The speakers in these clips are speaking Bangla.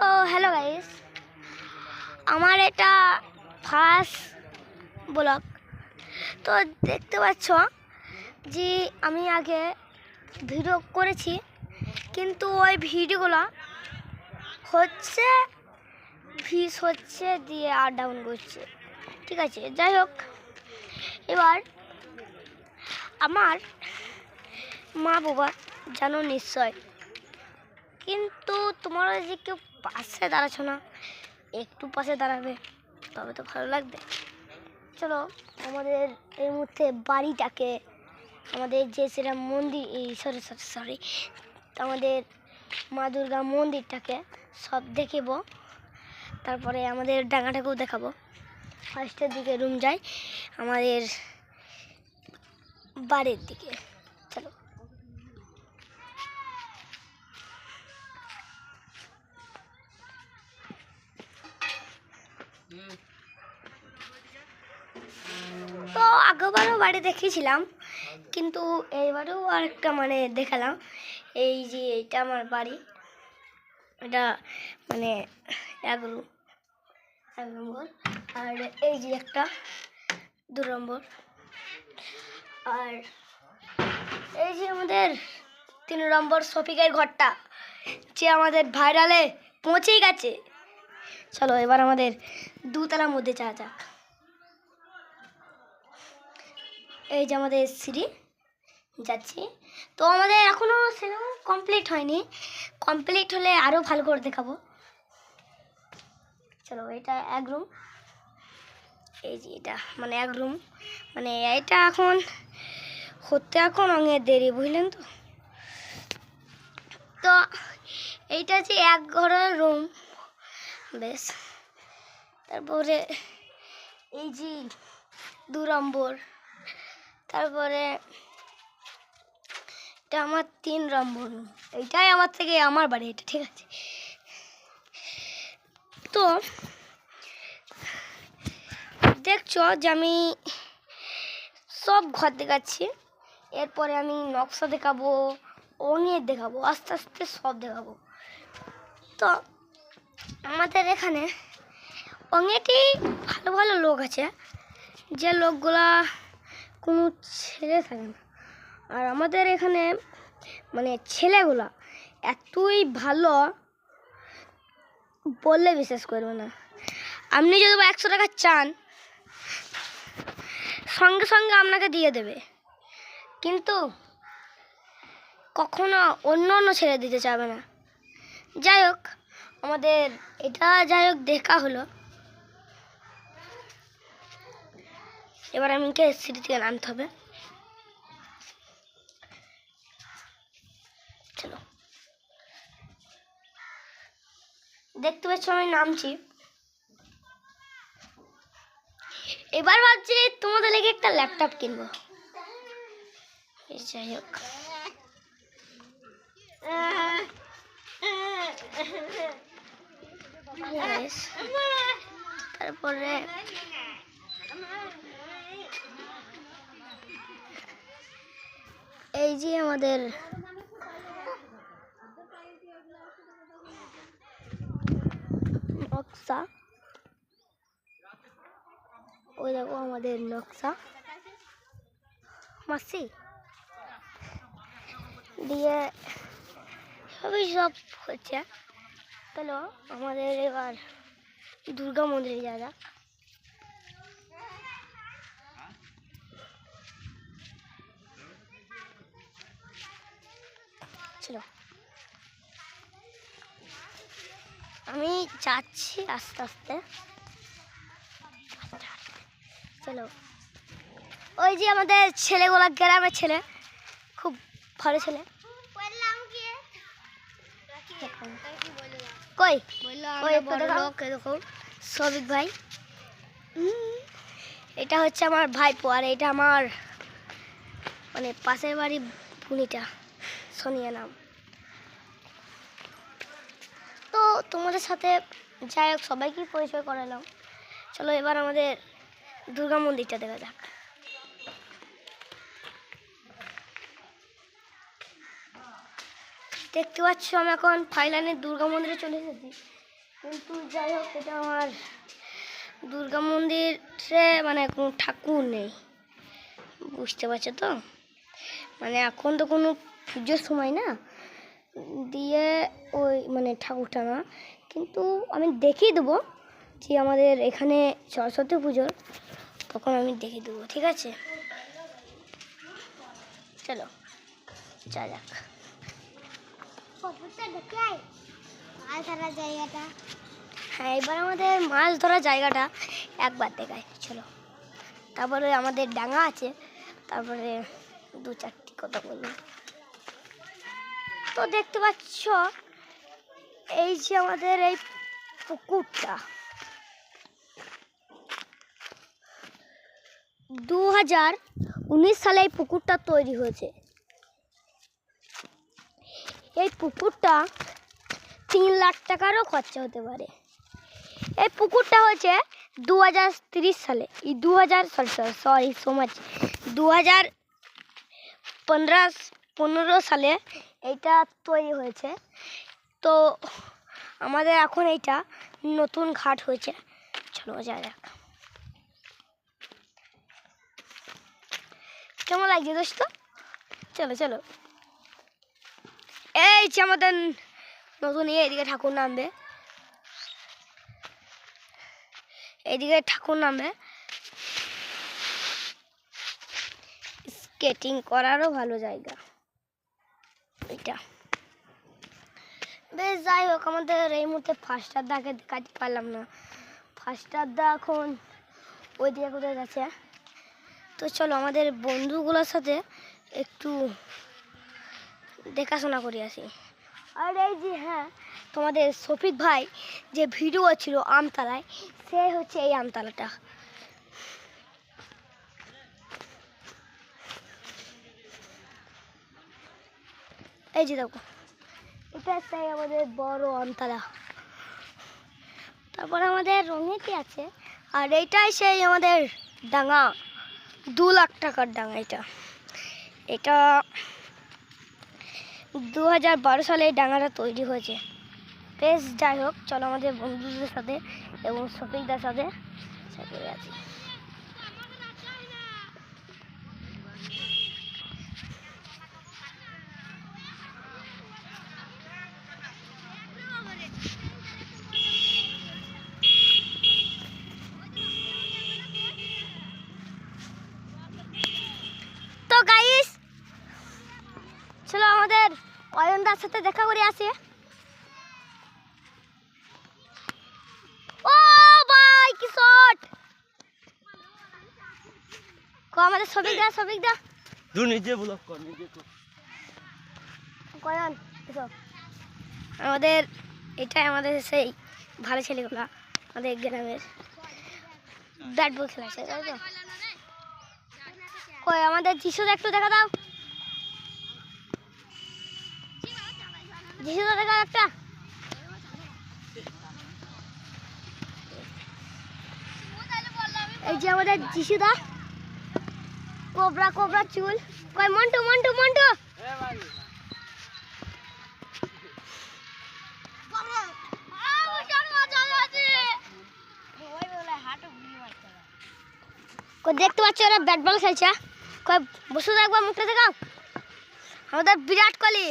তো হ্যালো গাইস আমার এটা ফার্স্ট ব্লগ তো দেখতে পাচ্ছ যে আমি আগে ভিডিও করেছি, কিন্তু ওই ভিডিওগুলো হচ্ছে ভিস হচ্ছে দিয়ে আর ডাউন করছে ঠিক আছে, যাই হোক। এবার আমার মা বাবা জানো নিশ্চয়। কিন্তু তোমরা যে কেউ পাশে দাঁড়াচ্ছ না, একটু পাশে দাঁড়াবে, তবে তো ভালো লাগবে। চলো, আমাদের এই মুহূর্তে বাড়িটাকে, আমাদের যে সেরা মন্দির সরি সরি সরি আমাদের মা দুর্গা মন্দিরটাকে সব দেখিব, তারপরে আমাদের ডাঙাটাকেও দেখাবো। ফার্স্টের দিকে রুম যাই, আমাদের বাড়ির দিকে চলো তো আগেবারও বাড়ি দেখেছিলাম কিন্তু এইবারেও আরেকটা মানে দেখালাম। এই যে এটা আমার বাড়ি। এটা মানে এক রুম এক নম্বর। আর এই যে একটা, দু নম্বর। আর এই যে আমাদের তিন নম্বর শফিকের ঘরটা, যে আমাদের ভাইরালে পৌঁছেই গেছে। চলো এবার আমাদের দুতলার মধ্যে যাওয়া যাক। এই যে আমাদের সিঁড়ি যাচ্ছি। তো আমাদের এখনও সেরকম কমপ্লিট হয়নি। কমপ্লিট হলে আরও ভালো করে দেখাবো। চলো, এটা এক রুম এই যে এটা মানে এক রুম মানে এটা এখন হতে এখন অনেক দেরি, বুঝলেন তো? তো এইটা যে এক ঘরের রুম বেশ। তারপরে এই যে দু নম্বর। তারপরে এটা আমার তিন নম্বর। এইটাই আমার থেকে আমার বাড়ি, এটা ঠিক আছে। তো দেখছ যে আমি সব ঘর দেখাচ্ছি। এরপরে আমি নকশা দেখাবো অনেক দেখাবো, আস্তে আস্তে সব দেখাবো। তো আমাদের এখানে অনেকই ভালো ভালো লোক আছে। যে লোকগুলা কোনো ছেলে থাকে না। আর আমাদের এখানে মানে ছেলেগুলা এতই ভালো বললে বিশ্বাস করবে না। আপনি যদি একশো টাকা চান, সঙ্গে সঙ্গে আপনাকে দিয়ে দেবে। কিন্তু কখনো অন্য অন্য ছেলে দিতে চাবে না। যাই হোক, আমাদের এটা যাই হোক দেখা হলো। এবার আমাকে সিঁড়ি থেকে নামতে হবে? চলো। দেখতে পাচ্ছ আমি নামছি। এবার ভাবছি তোমাদের লেগে একটা ল্যাপটপ কিনবো। যাই হোক। তারপরে এই যে আমাদের নকশা। ওই দেখো আমাদের নকশা। মাসি, দিয়ে সবই সব হচ্ছে। চলো আমাদের এবার দুর্গা মন্দিরে যাওয়া যাক ছিল আমি যাচ্ছি আস্তে আস্তে। চলো। ওই যে আমাদের ছেলেগুলা, গ্রামের ছেলে, খুব ভালো ছেলে। কই? সবিক ভাই। এটা হচ্ছে আমার ভাইপো আর এটা আমার মানে পাশের বাড়ি বুনিটা সোনিয়া নাম। তো তোমাদের সাথে, যাই হোক, সবাইকেই পরিচয় করালাম। চলো এবার আমাদের দুর্গা মন্দিরটা দেখা যাক। দেখতে পাচ্ছ, আমি এখন ফাইলানের দুর্গা মন্দিরে চলে এসেছি। কিন্তু যাই হোক, এটা আমার দুর্গা মন্দিরে মানে কোনো ঠাকুর নেই। বুঝতে পারছ তো? মানে এখন তো কোনো পুজোর সময় না? দিয়ে ওই মানে ঠাকুরটা না কিন্তু আমি দেখিয়ে দেবো যে আমাদের এখানে সরস্বতী পুজোর তখন আমি দেখিয়ে দেবো ঠিক আছে? চলো যা যাক। মাছ ধরা জায়গাটা। হ্যাঁ এবার আমাদের মাছ ধরার জায়গাটা একবার দেখায় চলো। তারপরে আমাদের ডাঙা আছে তারপরে দু চারটি কথা বলব। তো দেখতে পাচ্ছ, এই যে আমাদের এই পুকুরটা। দু হাজার উনিশ সালে এই পুকুরটা তৈরি হয়েছে। এই পুকুরটা তিন লাখ টাকারও খরচা হতে পারে। এই পুকুরটা হয়েছে দু সালে। এই দু হাজার সরি সরি সো দু হাজার পনেরো সালে এইটা তৈরি হয়েছে। তো আমাদের এখন এইটা নতুন ঘাট হয়েছে। চলো যা যাক। কেমন লাগছে দোস্ত? চলো চলো। এই যে আমাদের নতুন ইয়ে এদিকে ঠাকুর নামবে। এদিকে ঠাকুর নামবে। স্কেটিং করারও ভালো জায়গা। এটা। বেশ, যাই হোক, আমাদের এই মুহূর্তে ফার্স্টার দাকে দেখাতে পারলাম না। ফার্স্টার দা এখন ওই দিকে কোথায় গেছে তো চলো, আমাদের বন্ধুগুলোর সাথে একটু দেখাশোনা করে আসি। আর এই যে হ্যাঁ তোমাদের শফিক ভাই যে ভিডিও ছিল আমতলায়, সে হচ্ছে এই আমতলাটা। এই যে দেখো। এটা সেই আমাদের বড় আমতলা তারপর আমাদের রঙেতে আছে, আর এইটাই সেই আমাদের ডাঙা, দু লাখ টাকার ডাঙা এটা। এটা দু হাজার বারো সালে এই ডাঙাটা তৈরি হয়েছে। বেশ, যাই হোক, চলো আমাদের বন্ধুদের সাথে এবং শফিকদার সাথে সাথে আছি। সাথে দেখা করে আসি। ও ভাই কি শট! কো আমাদের সবিক দা সবিক দা। তুই নিজে ব্লক কর নিজে কর। কয়ন আমাদের এটাই আমাদের সেই ভালো ছেলেগুলা আমাদের গ্রামের ব্যাট বল তো? কই আমাদের যিশু একটু দেখা দাও। যিশু দেখা দাও একটা এই যে আমাদের যিশুদা কোবরা কোবরা চুল কই মন্টু মন্টু মন্টু কই দেখতে পাচ্ছ ওরা ব্যাট বল খেলছে কই বসে থাকব মুখটা দেখাও আমাদের বিরাট কোহলি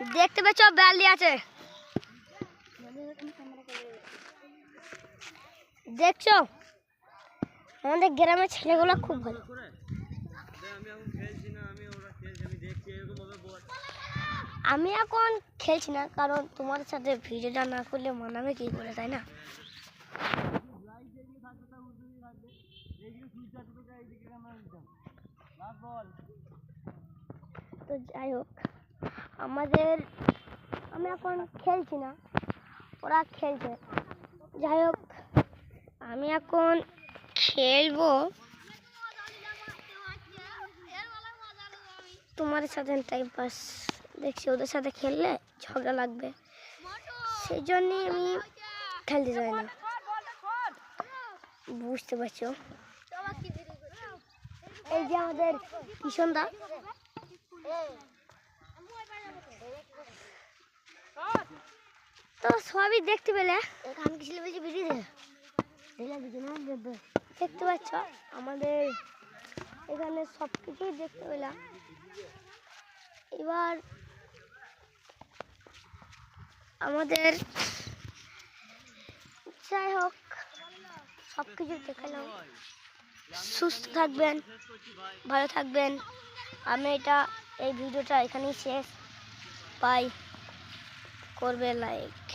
দেখতে পাচ্ছ ব্যালি আছে। দেখছ? আমাদের গ্রামের ছেলেগুলো খুব ভালো। আমি এখন খেলছি না, কারণ তোমার সাথে ভিডিওটা না করলে মানাবে কি করে, তাই না? তো যাই হোক। আমাদের আমি এখন খেলছি না, ওরা খেলছে। যাই হোক, আমি এখন খেলব। তোমার সাথে টাইম পাস দেখছি, ওদের সাথে খেললে ঝগড়া লাগবে। সেই জন্যই আমি খেলতে চাই না। বুঝতে পারছ? এই যে আমাদের কিষণ দা। তো সবই দেখতে পেলে? এখান কিছু বলছি দেবে দেখতে পাচ্ছ? আমাদের এখানে সব কিছুই দেখতে পেলাম। এবার আমাদের যাই হোক সব কিছু দেখালাম। সুস্থ থাকবেন ভালো থাকবেন। আমি এটা এই ভিডিওটা এখানেই শেষ। পাই করবে লাইক